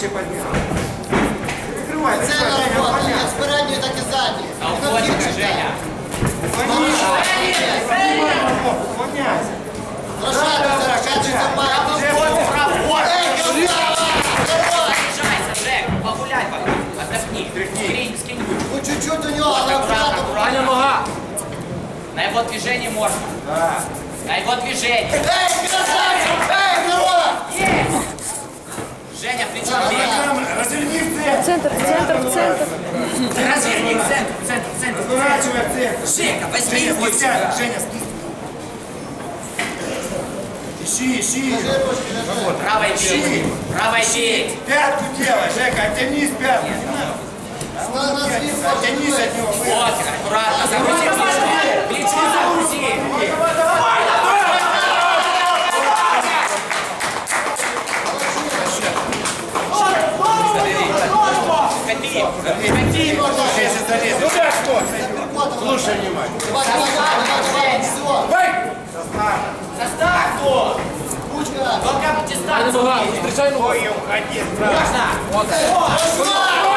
Выше подбирай. Прикрывай, Це прикрывай, Женя, робота, уклоняй. як з передньої, так і задньої. Колхозика, Женя. Уклонись. Поднимай ногу, уклоняйся. Розшатуйся, розшатуйся, пальцем. Уже вот право. Ей, красава! Давай! Заряжайся, Жек, погуляй пока. Отдохни. Скинь, скинь руку. Ну чуть-чуть у нього, але Аккуратно, аккуратно. аккуратно. нога. На его движение можно. Да. На его движение. Ей, красавчик! Женя. Камера, разверни в центр. Центр, центр, центр. Разверни к центру, к центру, к центру. Разворачивай в центр. Жека, возьми Женя, его спустя. Женя. Ищи, ищи. Правой бей. Правой бей. Пятку делай, Жека, оттянись пятку. Оттянись от него. Вот, аккуратно, загрузи Кати, кати. Сейчас залез. Ну да, что? Слушай внимательно. Все. Состав кто? Ручка. Только дистанцию. Ой, уходи, Можно? Пошла!